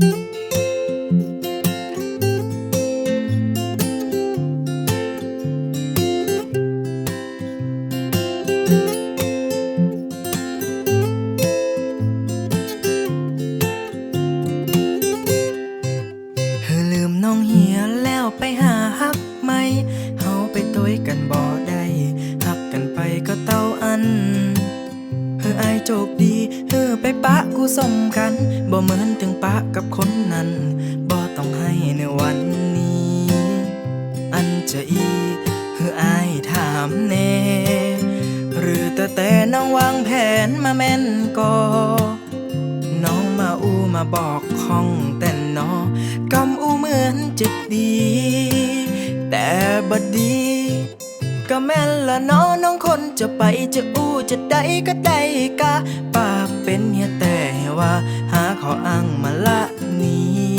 เธ โจกดีเธอไปปะกูสมกัน บ่เหมือนถึงปะกับคนนั้น บ่ต้องให้ในวันนี้ อันจะอีเธออายถามแน่ หรือแต่แต่น้องวางแผนมาแม่นก่อน้องมาอูมาบอกห้องแต่นอกำอูเหมือนจะดี แต่บัดดี ก็แม่นละน้อน้องคนจะไปจะอู้จะได้ก็ได้กะปากเป็นเฮียแต่ว่า หาขออ้างมาละนี้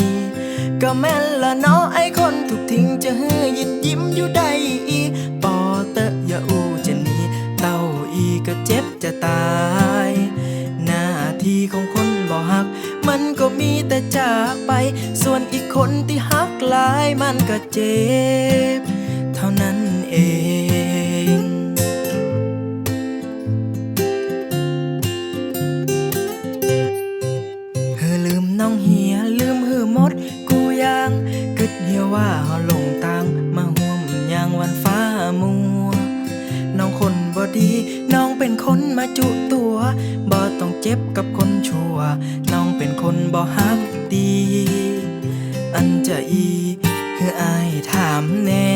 ก็แม่นละนาะไอคนถูกทิ้งจะเฮือยินยิ้มอยู่ได้อีปอเตอะอย่าอู้จะหนีเต้าอีก็เจ็บจะตาย หน้าที่ของคนบ่ฮัก มันก็มีแต่จากไป ส่วนอีกคนที่ฮักหลายมันก็เจ็บ เท่านั้นเอง ว่าเฮาหลงตางมาห่วมยางวันฟ้ามัว น้องคนบ่ดี น้องเป็นคนมาจุตัวบ่ต้องเจ็บกับคนชั่ว น้องเป็นคนบ่ฮักดี อันจะอีคืออายถามแน่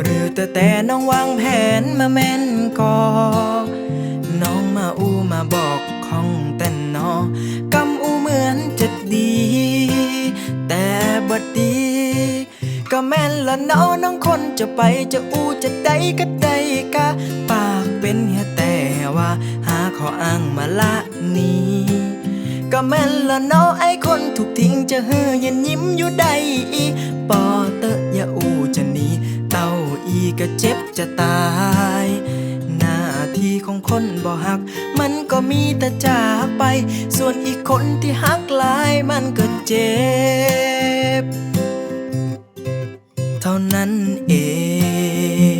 หรือแต่แต่น้องวางแผนมาแม่นก่อ ก็แม่นละเนาะน้องคนจะไปจะอูจะได้ก็ได้กะ ปากเป็นเฮียแต่ว่า หาขออ้างมาละนี้ก็แม่นละเนาะไอคนถูกทิ้งจะเฮือยันยิ้มอยู่ได้อีปอเตอะอย่าอูจะหนีเต้าอีก็เจ็บจะตายหน้าที่ของคนบ่ฮัก มันก็มีแต่จากไป ส่วนอีกคนที่ฮักหลายมันก็เจ็บ ท่านั้นเอง